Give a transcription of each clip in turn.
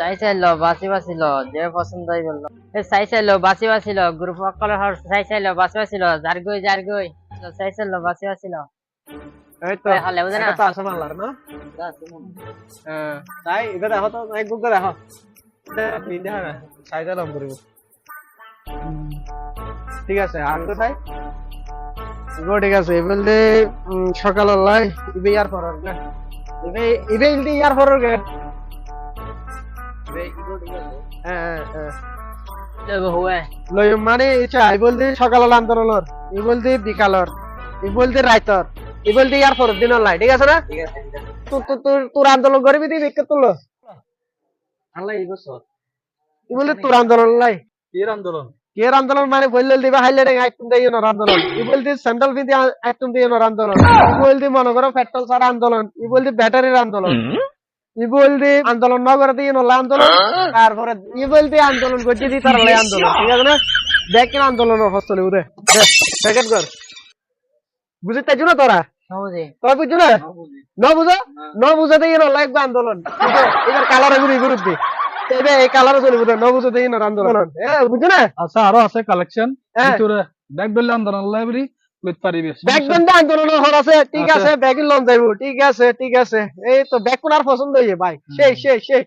চাই চাইলো যে পছন্দ হয়ে গেল চাই চাইলো বাসি বাসিল গ্রুপ সকলের চাই চাইলো বাসি বাসিল যার গই যার গই চাই চাইলো তো তো তাই দেখো তো এক দেখো। দেখা না করিব ঠিক আছে আর গো ঠিক আছে সকাল লাই ইবে ইয়ার ইবে ইবে ইলদি ইয়ার লই মানে চাই বলতে সকাল আন্দোলন ই বলতে বিকালর ই বলতে রাইতর ই বলতে ইয়ার পরের দিন লাই ঠিক আছে না? তোর তোর তোর আন্দোলন করবি আল্লাহ এই বছর। ই বলতে তোর আন্দোলন লাই। এর আন্দোলন? কের আন্দোলন মানে বললে দিবা হাইলে রে আইটুম দেই নর আন্দোলন। ই বলতে স্যান্ডেল পিন্দি আইটুম দেই নর আন্দোলন। ই বলতে মনে করো পেট্রোল ছাড়া আন্দোলন। ই বলতে ব্যাটারির আন্দোলন। ই বলতে আন্দোলন না করে দিয়ে নলা আন্দোলন। তারপরে ই বলতে আন্দোলন করতে দি তার লাই আন্দোলন ঠিক আছে না? দেখ কেন আন্দোলনের হস্তলে উদে প্যাকেট কর। বুঝতে চাইছো না তোরা তোরা বুঝছ না? ন বুঝো। ন বুঝাতে ইয়ে নলা একবার আন্দোলন? এবার কালারে ঘুরি ঘুরুতি এবার এই কালারে চলিব না বুঝাতে ইয়ে নর আন্দোলন। হ্যাঁ। বুঝছ না? আচ্ছা আরও আছে কালেকশন হ্যাঁ। ভিতরে ব্যাগ ডলে আন্দোলন লাইব্রেরি ঠিক আছে। ব্যাগের লন যাইব ঠিক আছে ঠিক আছে। এই তো ব্যাগ কোনার পছন্দ ভাই। সেই সেই সেই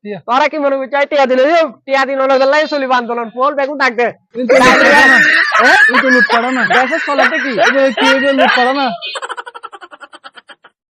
টিয়া তোরা কি মনে দিলে টিয়া দিন চলিব আন্দোলন পোল ব্যাগ ডাক দে। লুট পাড়া না। লুট পাড়া না। দেশের চলাতে কি? এই যে কি এই যে লুট পাড়া না?